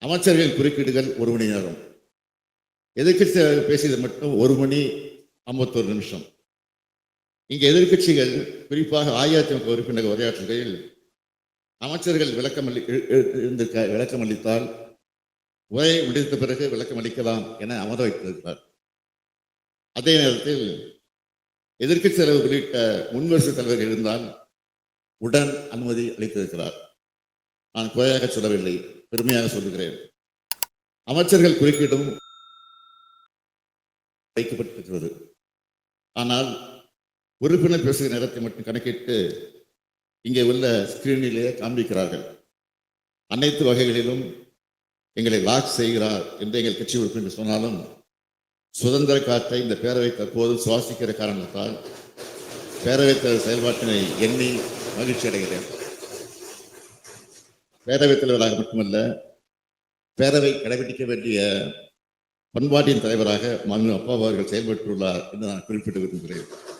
அமைச்சர்கள் குறுக்கீடுகள் ஒரு மணி நேரம். எதிர்க்கட்சி பேசியது மட்டும் ஒரு மணி ஐம்பத்தொரு நிமிஷம். இங்கே எதிர்க்கட்சிகள் குறிப்பாக அஇஅதிமுக உறுப்பினர் உரையாற்றுகையில் அமைச்சர்கள் விளக்கம் எழு- இருந்திருக்க விளக்கம் அளித்தால் உரையை முடித்த பிறகு விளக்கம் அளிக்கலாம் என அமர வைத்திருக்கிறார். அதே நேரத்தில் எதிர்க்கட்சி தலைவர் உள்ளிட்ட முன்வரிசை தலைவர் இருந்தால் உடன் அனுமதி அளித்திருக்கிறார். நான் குறையாக சொல்லவில்லை பெருமையாக சொல்லுகிறேன். அமைச்சர்கள் குறுக்கீடும் வைக்கப்பட்டிருக்கிறது. ஆனால் உறுப்பினர் பேசுகிற நேரத்தை மட்டும் கணக்கிட்டு இங்கே உள்ள ஸ்கிரீனிலே காண்பிக்கிறார்கள். அனைத்து வகைகளிலும் எங்களை லாக் செய்கிறார் என்று எங்கள் கட்சி உறுப்பினர் சொன்னாலும் சுதந்திர காற்றை இந்த பேரவை தற்போது சுவாசிக்கிற காரணத்தால் பேரவைத் செயல்பாட்டினை எண்ணி மகிழ்ச்சி அடைகிறேன் பேரவைத் தலைவராக மட்டுமல்ல பேரவை கடைபிடிக்க வேண்டிய பண்பாட்டின் தலைவராக மாநில அப்பா அவர்கள் செயல்பட்டுள்ளார் என்று நான் குறிப்பிட்டு விரும்புகிறேன்.